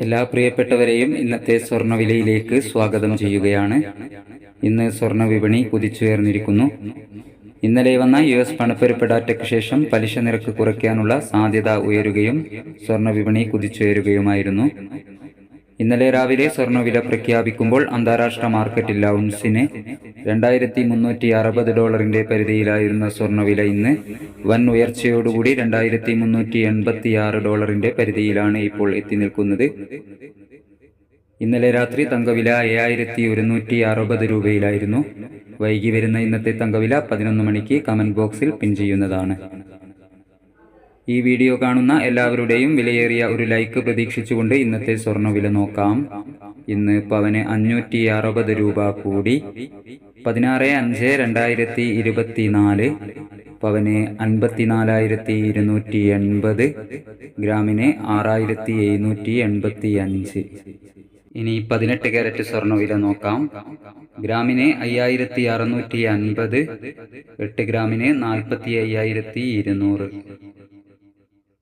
എല്ലാ പ്രിയപ്പെട്ടവരെയും ഇന്നത്തെ സ്വർണവിലയിലേക്ക് സ്വാഗതം ചെയ്യുകയാണ്. ഇന്ന് സ്വർണ വിപണി കുതിച്ചുയർന്നിരിക്കുന്നു. ഇന്നലെ വന്ന യു എസ് പണപ്പെരുപ്പ് ഡാറ്റയ്ക്ക് ശേഷം പലിശ നിരക്ക് കുറയ്ക്കാനുള്ള സാധ്യത ഉയരുകയും സ്വർണ വിപണി കുതിച്ചുയരുകയുമായിരുന്നു. ഇന്നലെ രാവിലെ സ്വർണവില പ്രഖ്യാപിക്കുമ്പോൾ അന്താരാഷ്ട്ര മാർക്കറ്റിൽ ഔൺസിന് രണ്ടായിരത്തി മുന്നൂറ്റി അറുപത് ഡോളറിന്റെ പരിധിയിലായിരുന്ന സ്വർണവില ഇന്ന് വൻ ഉയർച്ചയോടുകൂടി രണ്ടായിരത്തി മുന്നൂറ്റി എൺപത്തി ആറ് ഡോളറിന്റെ പരിധിയിലാണ് ഇപ്പോൾ എത്തി നിൽക്കുന്നത്. ഇന്നലെ രാത്രി തങ്കവില ഏഴായിരത്തി ഒരുന്നൂറ്റി അറുപത് രൂപയിലായിരുന്നു. വൈകി വരുന്ന ഇന്നത്തെ തങ്കവില പതിനൊന്ന് മണിക്ക് കമന്റ് ബോക്സിൽ പിൻ ചെയ്യുന്നതാണ്. ഈ വീഡിയോ കാണുന്ന എല്ലാവരുടെയും വിലയേറിയ ഒരു ലൈക്ക് പ്രതീക്ഷിച്ചുകൊണ്ട് ഇന്നത്തെ സ്വർണവില നോക്കാം. ഇന്ന് പവന് അഞ്ഞൂറ്റി അറുപത് രൂപ കൂടി. പതിനാറ് അഞ്ച് രണ്ടായിരത്തി ഇരുപത്തിനാല്. പവന് അൻപത്തിനാലായിരത്തി ഇരുന്നൂറ്റി എൺപത് ഗ്രാമിന് ആറായിരത്തി എഴുന്നൂറ്റി എൺപത്തി അഞ്ച് ഇനി പതിനെട്ട് കാരറ്റ് സ്വർണവില നോക്കാം. ഗ്രാമിന് അയ്യായിരത്തി അറുന്നൂറ്റി അൻപത് എട്ട് ഗ്രാമിന് നാൽപ്പത്തി അയ്യായിരത്തി ഇരുന്നൂറ്.